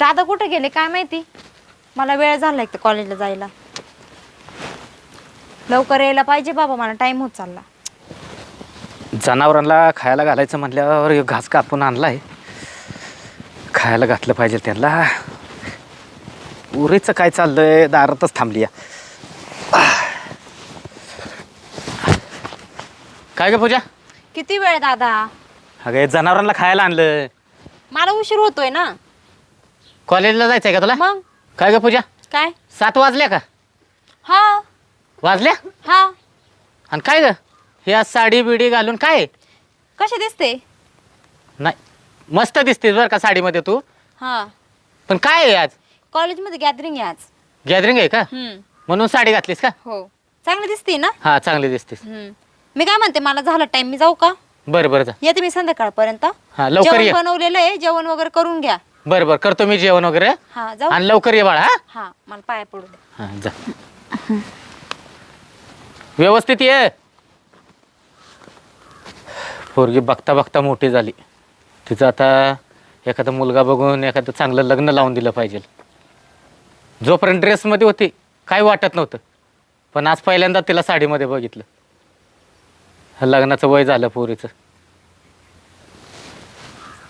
दादा कुठे गेले? काय माहिती? मला वेळ झाला एक तर कॉलेजला जायला. लवकर यायला पाहिजे बाबा मला टाइम होत चालला. जनावरांना खायला घालायचं म्हटल्यावर ह्यो घास कापून आणलाय. खायला घातलं पाहिजे त्यांना. उरेचं काय चाललंय? दारातच थांबली या. काय ग पूजा? किती वेळ दादा? अगे जनावरांना खायला आणलं. मला उशीर होतोय ना. कॉलेजला जायचंय का तुला? मग? काय ग पूजा? काय? सात वाजल्या का? हा. वाजल्या? हा. आणि काय ग? हे आज साडी बिडी घालून काय? कसे दिसते? नाही. मस्त दिसतेस बरं का साडीमध्ये तू? हा. पण काय आहे आज? कॉलेजमध्ये गॅदरिंग आहे आज. गॅदरिंग आहे का? हम्म. म्हणून साडी घातलीस का? हो. चांगली दिसते ना? हा चांगली दिसतेस. हम्म. मी काय म्हणते मला झालं टाइम मी जाऊ का? बरं बरं जा. येते मी संध्याकाळपर्यंत. हा लवकर जेवण ये. बनवलेलं आहे जेवण वगैरे करून घ्या. बरं बरं करतो मी जेवण वगैरे हा? जाऊ आणि लवकर ये बाळा हा? हा मला पाया पडू दे. हा जा. व्यवस्थित ये. पोरगी बघता बघता मोठी झाली. तिचं आता एखादा मुलगा बघून एखादं चांगलं लग्न लावून दिलं पाहिजे. जोपर्यंत ड्रेसमध्ये होती काही वाटत नव्हतं. पण आज पहिल्यांदा तिला साडीमध्ये बघितलं. लग्नाचं वय झालं पोरीचं.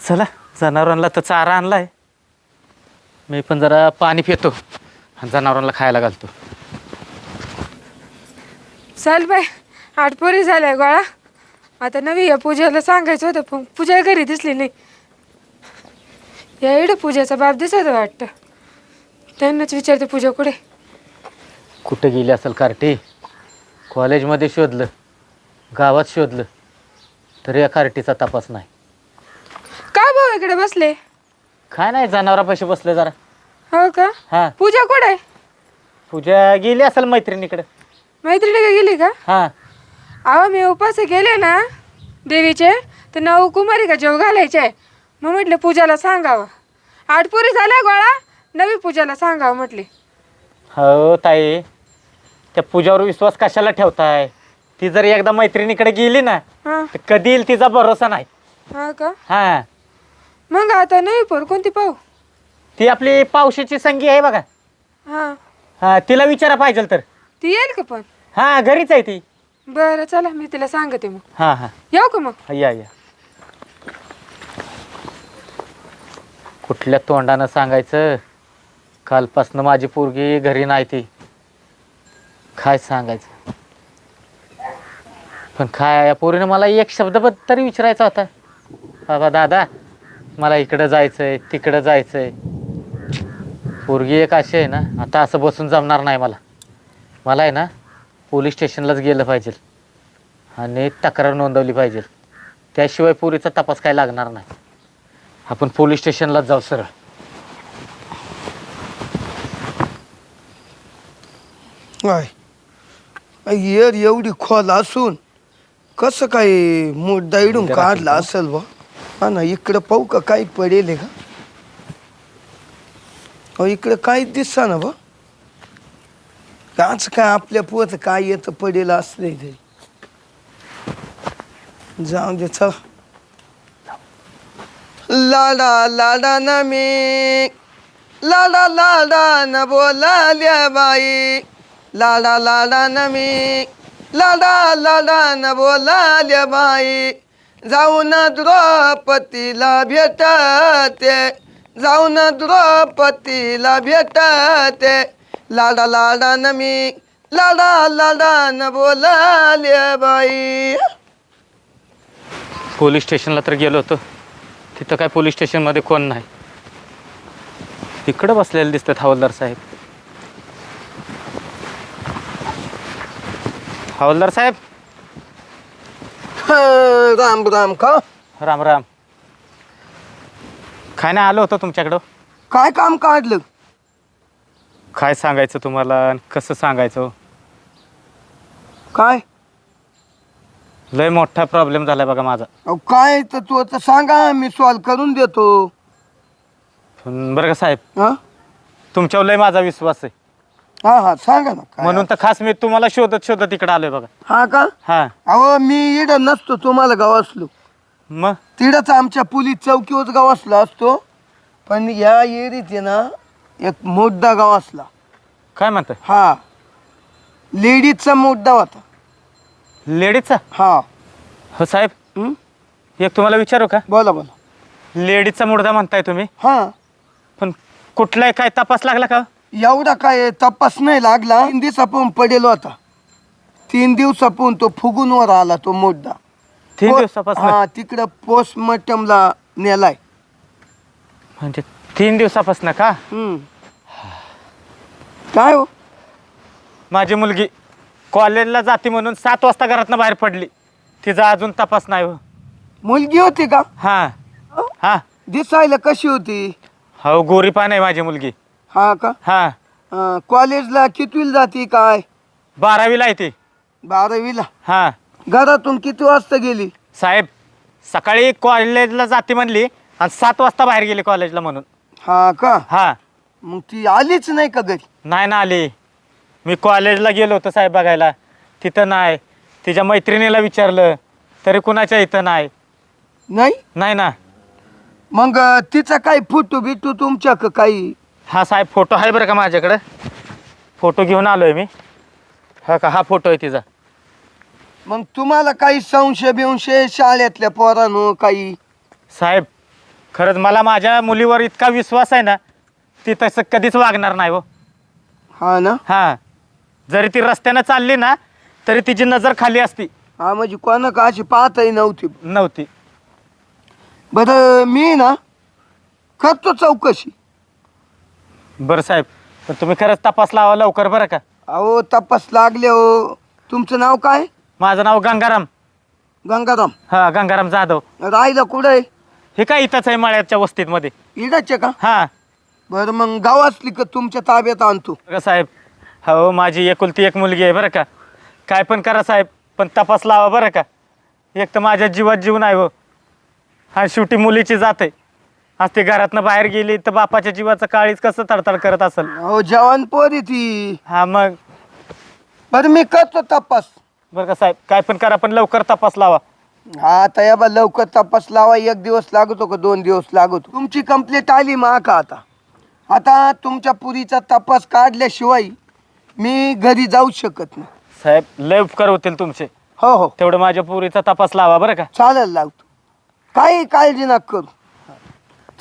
चला. जनावरांना तर चारा आणलाय. मी पण जरा पाणी पितो आणि जनावरांना खायला घालतो. चाल बाय आठपोरी झाल्या गोळा. आता नवी या पूजाला सांगायचं होतं पण पूजा घरी दिसली नाही. या इकडे पूजाचा बाप दिसत वाटतं. त्यांनाच विचारते पूजा कुठे? कुठे गेली असेल कार्टी? कॉलेजमध्ये शोधलं गावात शोधलं तरी या कार्टीचा तपास नाही. इकडे बसले. काय नाही जनावरापाशी बसले जरा. हो का? हां. पूजा कुठे? पूजा गेली असेल मैत्रिणीकडे. मैत्रिणी का गेली का? हां. अहो मी उपास गेले ना देवीचे तर नऊ कुमारी का जेव घालायचे. मग म्हटले पूजाला सांगावं. आठपोरी झाल्या गोळा नवी पूजाला सांगावं म्हटले. हो ताई. त्या पूजावर विश्वास कशाला ठेवताय? ती जर एकदा मैत्रिणीकडे गेली ना हां. तर कधी येईल तिचा भरोसा नाही. हा का? हां. मग आता नवी पोर कोणती पाहू? ती आपली पावशीची संगी आहे बघा. हां. हां तिला विचारा पाहिजे तर. ती येईल का पण? हां घरीच आहे ती. बरं चला मी तिला सांगते मग. हां हां. येऊ का मग? या या. कुठल्या तोंडानं सांगायचं? कालपासनं माझी पोरगी घरी नाही ती. काय सांगायचं? पण काय या पोरीनं मला एक शब्दबद्ध तरी विचारायचा होता. बाबा दादा मला इकडं जायचंय तिकडं जायचंय. पोरगी एक अशी आहे ना आता असं बसून जमणार नाही मला. मला आहे ना पोलीस स्टेशनलाच गेलं पाहिजे. आणि तक्रार नोंदवली पाहिजे. त्याशिवाय पोरीचा तपास काय लागणार नाही. आपण पोलीस स्टेशनलाच जाऊ सरळ. काय एवढी खोल असून कसं काय मुद्दा इडून काढला. असेल बा? हा ना इकडं पाहू का काही पडेल आहे का? अहो इकडं काहीच दिसता ना बा? काच काय आपल्या पोत काय येतं पडेल असले ते. जाऊ दे चल. लाडा लाडा न मी. लाडा लाडा न बोलाल्या बाई. लाडा लाडा न मी. लाडा लाडा न बोलाल्या बाई. जाऊन द्रौपतीला भेटते. जाऊन द्रौपतीला भेटते. लाडा लाडा मी लाडा लाडान बोलाले बोलाल्या बाई. पोलीस स्टेशनला तर गेलो होतो. तिथं काय पोलीस स्टेशनमध्ये कोण नाही. तिकडं बसलेले दिसतात हवालदार साहेब. हवालदार साहेब राम राम का? राम राम. काय नाही आलो होतो तुमच्याकडं. काय काम काढलं? काय सांगायचं तुम्हाला आणि कसं सांगायचं? काय? लय मोठा प्रॉब्लेम झालाय बघा माझा. अहो काय तर तू आता सांगा मी सॉल्व करून देतो. पण बरं का साहेब? हा? तुमच्यावर लय माझा विश्वास आहे. हा हा सांगा ना काय म्हणून तर खास मी तुम्हाला शोधत शोधत इकडे आलोय बघा. हा का? हा. अहो मी इड नसतो तुम्हाला गाव असलो. मग? तिडच आमच्या पोलीस चौकीवर गाव असलो असतो पण या एरीत आहे ना एक मोठा गाव असला. काय म्हणताय? हा. लेडीजचा मोठा होता. लेडीजचा? हा. हो साहेब. हं? एक तुम्हाला विचारू का? बोला बोला. लेडीजचा मुर्दा म्हणताय तुम्ही? हा. पण कुठलाही काय तपास लागला का? एवढा काय तपास नाही लागला. तीन दिवसापून पडेल होता. तीन दिवसापून तो फुगून वर आला तो मोठा तीन दिवसापासून? हा तिकडं पोस्टमॉर्टमला नेलाय. म्हणजे तीन दिवसापासून का? हम्म. काय हो? माझी मुलगी कॉलेजला जाते म्हणून सात वाजता घरातनं बाहेर पडली. तिचा अजून तपास नाही हो. मुलगी होती का? हा? हा. दिसायला कशी होती? हो गोरी पान आहे माझी मुलगी. हा का? हा. अं, कॉलेजला कितवीला जाती काय? बारावीला आहे ती. बारावीला? हा. घरातून किती वाजता गेली? साहेब सकाळी कॉलेजला जाते म्हणली आणि सात वाजता बाहेर गेली कॉलेजला म्हणून. हा का? हा. मग ती आलीच नाही का घरी? नाही ना आली. मी कॉलेजला गेलो होतो साहेब बघायला. तिथं नाही. तिच्या मैत्रिणीला विचारलं तरी कुणाच्या इथं नाही? नाही? नाही ना. मग अं, तिचा काही फोटो बिटू तुमच्या का काही हा साहेब फोटो आहे बरं का माझ्याकडं? फोटो घेऊन आलो आहे मी. हा का हा फोटो आहे तिचा. मग तुम्हाला काही संशय बिंशय शाळेतल्या पोरांनो काही? साहेब खरंच मला माझ्या मुलीवर इतका विश्वास आहे ना ती तसं कधीच वागणार नाही हो. हा ना? हां. जरी ती रस्त्यानं चालली ना तरी तिची नजर खाली असती. हा म्हणजे कोणा का अशी पाहताही नव्हती. नव्हती. बरं मी ना करतो चौकशी. बरं साहेब पण तुम्ही खरंच तपास लावा लवकर बरं का? अहो तपास लागले हो. तुमचं नाव काय? माझं नाव गंगाराम. गंगाराम. हां गंगाराम जाधव. राहिलं कुठं आहे? हे काय इथंच आहे मळ्याच्या वस्तीमध्ये. इडाचे का? हां. बरं मग गाव असली का तुमच्या ताब्यात आणतो? बरं साहेब हो माझी एकुलती एक मुलगी आहे बरं का. काय पण करा साहेब पण तपास लावा बरं का. एक तर माझ्या जीवात जीव नाही हो. हा शेवटी मुलीची जाते आज ती घरातनं बाहेर गेली तर बापाच्या जीवाचं काळीच कसं तडतड करत असेल? अहो जवान पोरी ती. हा मग? बरं मी करतो तपास. बरं का साहेब काय पण करा पण लवकर तपास लावा. हा आता या बा लवकर तपास लावा. एक दिवस लागतो का दोन दिवस लागतो? तुमची कंप्लेंट आली मा का आता. आता तुमच्या पुरीचा तपास काढल्याशिवाय मी घरी जाऊ शकत नाही. साहेब लय उपकार होतील तुमचे. हो हो. तेवढं माझ्या पुरीचा तपास लावा बरं का. चालेल लागतो काही काळजी नका करू.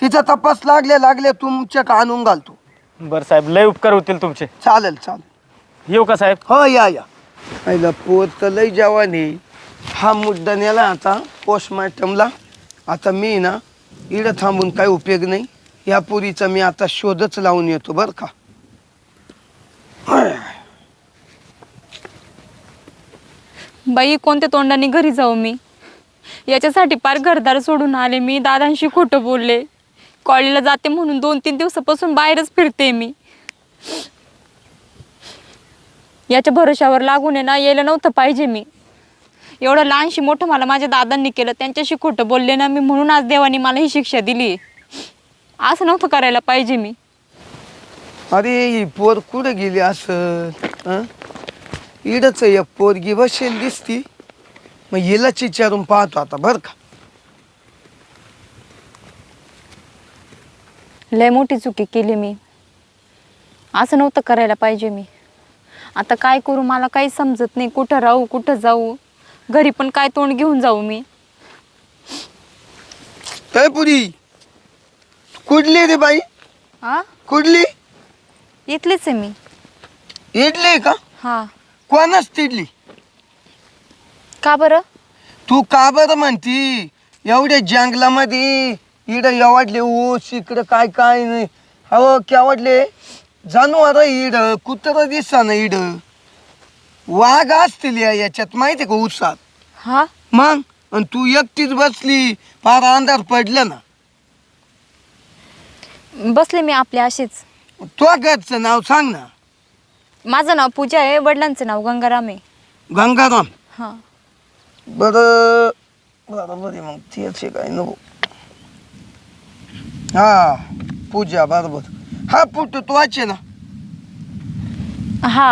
तिचा तपास लागले लागले तुमच्या का आणून घालतो. बरं साहेब लय उपकार होतील तुमचे. चालेल चालेल. येऊ का साहेब? हो या या. पहिला पोर तर लय जवान हा मुद्दा नेला आता पोस्टमार्टमला आता मी ना इडं थांबून काही उपयोग नाही. या पुरीचा मी आता शोधच लावून येतो बरं का? बाई कोणत्या तोंडाने घरी जाऊ मी? याच्यासाठी पार घरदार सोडून आले मी दादांशी खोटं बोलले. कॉलेजला जाते म्हणून दोन तीन दिवसापासून बाहेरच फिरते मी. याच्या भरोश्यावर लागून आहे ना यायला नव्हतं पाहिजे मी. एवढं लहानशी मोठं मला माझ्या दादांनी केलं त्यांच्याशी खोटं बोलले ना मी म्हणून आज देवाने मला ही शिक्षा दिली. असं नव्हतं करायला पाहिजे मी. अरे ही पोर कुठं गेली असं? हं? इडच एक पोरगी बसेल दिसती. मग हिलाच विचारून पाहतो आता बरं का? लय मोठी चुकी केली मी. असं नव्हतं करायला पाहिजे मी. आता काय करू मला काही समजत नाही कुठं राहू कुठं जाऊ. घरी पण काय तोंड घेऊन जाऊ मी. काय पुरी. कुठली रे बाई? हा कुठली? इथलीच आहे मी. इडली का? हा. कोणाच तिडली का बरं? तू का बरं म्हणती? एवढ्या जंगलामध्ये इडं एवढले ऊस इकडं काय काय नाही. हो केवढले जनावर इड कुत्र दिसा ना इड. वाघ असतील या याच्यात माहिती का ऊसात? हा? मग? आणि तू एकटीच बसली फार अंधार पडलं ना. बसले मी आपल्या अशीच तो घरचं नाव सांग ना. माझं नाव पूजा आहे वडिलांचं नाव गंगाराम आहे. गंगाराम? हा. बरं बरोबर आहे मग तेच आहे काय नको. हा पूजा बरोबर. हा पुटू तू वाचे ना? हा.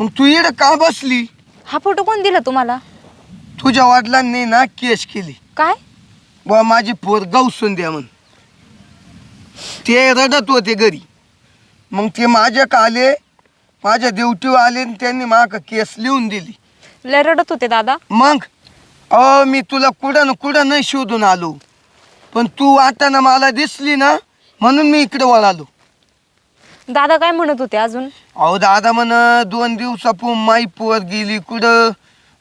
मग तू इड का बसली? हा फोटो कोण दिला तुम्हाला? तुझ्या वडिलांनी ना केस केली. काय? बा माझी पोर गौसून द्या म्हण ते रडत होते घरी. मग ते माझ्या आले माझ्या ड्युटीवर आले आणि त्यांनी माग केस लिहून दिली. लय रडत होते दादा. मग? अ मी तुला कुठं ना कुठं नाही शोधून आलो. पण तू आता मला दिसली ना म्हणून मी इकडे वळालो. दादा काय म्हणत होते अजून? अहो दादा म्हण दोन दिवसापून माई पोर गेली कुठं?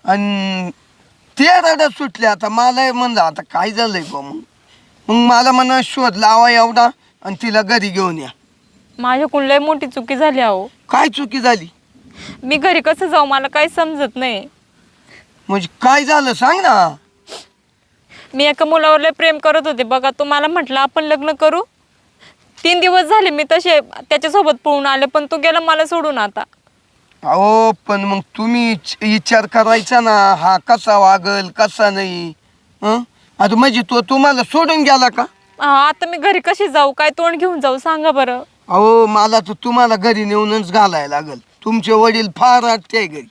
आणि ते रडत सुटले आता मला म्हणलं आता काय झालंय बा मग? मग मला म्हण शोध लावा एवढा आणि तिला घरी घेऊन या. माझ्याकडून लय मोठी चुकी झाली अहो. काय चुकी झाली? मी घरी कसं जाऊ मला काही समजत नाही. म्हणजे काय झालं सांग ना. मी एका मुलावर लय प्रेम करत होते. बघा तो मला म्हटलं आपण लग्न करू. तीन दिवस झाले मी तसे त्याच्यासोबत पळून आले पण तो गेला मला सोडून आता. अहो पण मग तुम्ही इच- विचार करायचा ना. हा कसा वागल कसा नाही? हं? आता म्हणजे तो तुम्हाला सोडून गेला का? हा, आता मी घरी कशी जाऊ? काय तोंड घेऊन जाऊ? सांगा बरं. अहो मला तर तुम्हाला घरी नेऊनच घालायला लागल. तुमचे वडील फार आटते घरी.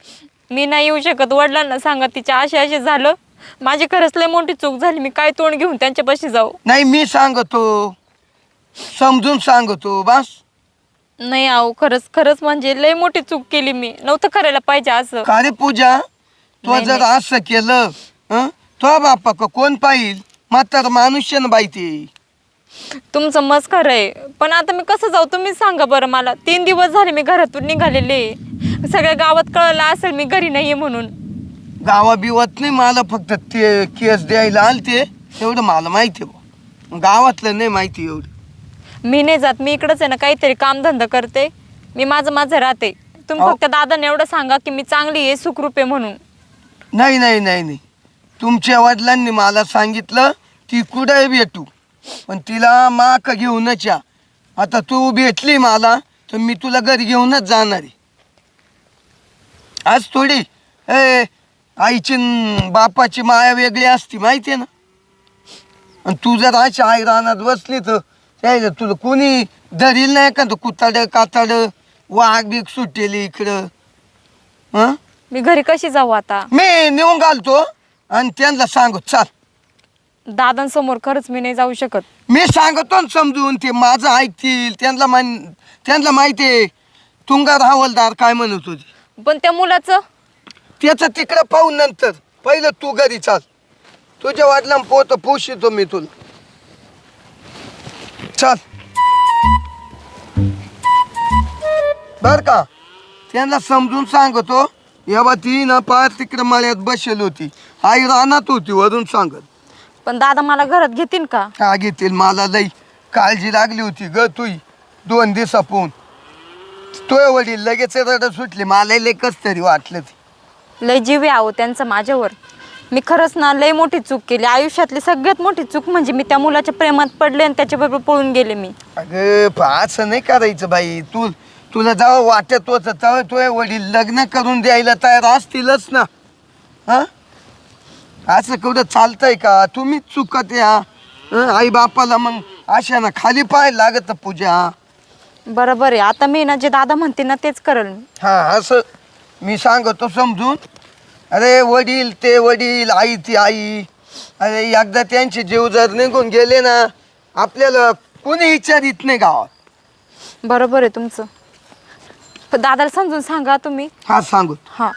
मी नाही येऊ शकत. वडिलांना सांगा तिच्या असे असे झालं. माझी खरंच लय मोठी चूक झाली. मी काय तोंड घेऊन त्यांच्यापाशी जाऊ? नाही मी सांगतो. समजून सांगतो बस. नाही आहो खरंच खरंच म्हणजे लय मोठी चूक केली मी. नव्हतं करायला पाहिजे असं. का रे पूजा? तो नाही, जर असं केलं हं? तो बापा का कोण पाहिल? म्हातार मनुष्य ना बाई ते. तुमचं मस्त खरं आहे. पण आता मी कसं जाऊ? तुम्ही सांगा बरं मला. तीन दिवस झाले मी घरातून निघालेले. सगळ्या गावात कळलं असेल मी घरी नाहीये म्हणून. गावा बिवत नाही मला फक्त ते केस द्यायला आलते एवढं मला माहिती आहे. गावातलं नाही माहिती एवढं. मी नाही जात मी इकडंच आहे ना काहीतरी कामधंदा करते. मी माझं माझं राहते. तुम्ही अहो. फक्त दादाने एवढं सांगा की मी चांगली आहे सुखरूप आहे म्हणून. नाही नाही नाही नाही. तुमच्या वडिलांनी मला सांगितलं ती कुठे भेटू? पण तिला माक घेऊनच या आता तू भेटली मला तर मी तुला घरी घेऊनच जाणार आहे. आज थोडी ए आईची न बापाची माया वेगळी असती माहिती आहे ना? आणि तू जर अशी आई रानात बसली तर त्याला तुला कोणी धरील नाही का? कुताड काताड वाघ बीक सुटेली इकडं. हां? मी घरी कशी जाऊ आता? मी नेऊन घालतो आणि त्यांना सांगतो चाल. दादांसमोर खरंच मी नाही जाऊ शकत. मी सांगतो ना समजून ते माझं ऐकतील त्यांना मान त्यांना माहिती आहे तुंगार हवलदार काय म्हणत होती? पण त्या मुलाचं? त्याचं तिकडं पाहू नंतर. पहिलं तू घरी चाल. तुझ्या वाटला पोत पोषितो मी तुला. चाल. बर का? त्यांना समजून सांगतो. याबा ती ना पार तिकडं मळ्यात बसेल होती. आई रानात होती वरून सांगत. पण दादा मला घरात घेतील का? का घेतील. मला लई काळजी लागली होती ग तुई. दोन दिवसा पोहून तोय वडील लगेच रडत सुटले. मला लई कस तरी वाटलं ते लय जीव आहे त्यांचं माझ्यावर. मी खरंच ना लय मोठी चूक केली. आयुष्यातली सगळ्यात मोठी चूक म्हणजे मी त्या मुलाच्या प्रेमात पडले आणि त्याच्याबरोबर पळून गेले मी. अगं प- असं नाही करायचं बाई. तू तुला जेव्हा वाटत होतं तेव्हा तोय वडील लग्न करून द्यायला तयार असतीलच ना. हा? असं कुठं चालतंय का? तुम्हीच चुकत या. हं? आई बापाला मग अशा ना खाली पाय लागत पूजा. बरोबर आहे. आता मी ना जे दादा म्हणते ना तेच करेल मी. हा असं मी सांगतो समजून. अरे वडील ते वडील आई ती आई. अरे एकदा त्यांचे जीव जर निघून गेले ना आपल्याला कोणी विचारित नाही गावात. बरोबर आहे तुमचं. पण दादाला समजून सांगा तुम्ही. हा सांगू. हां.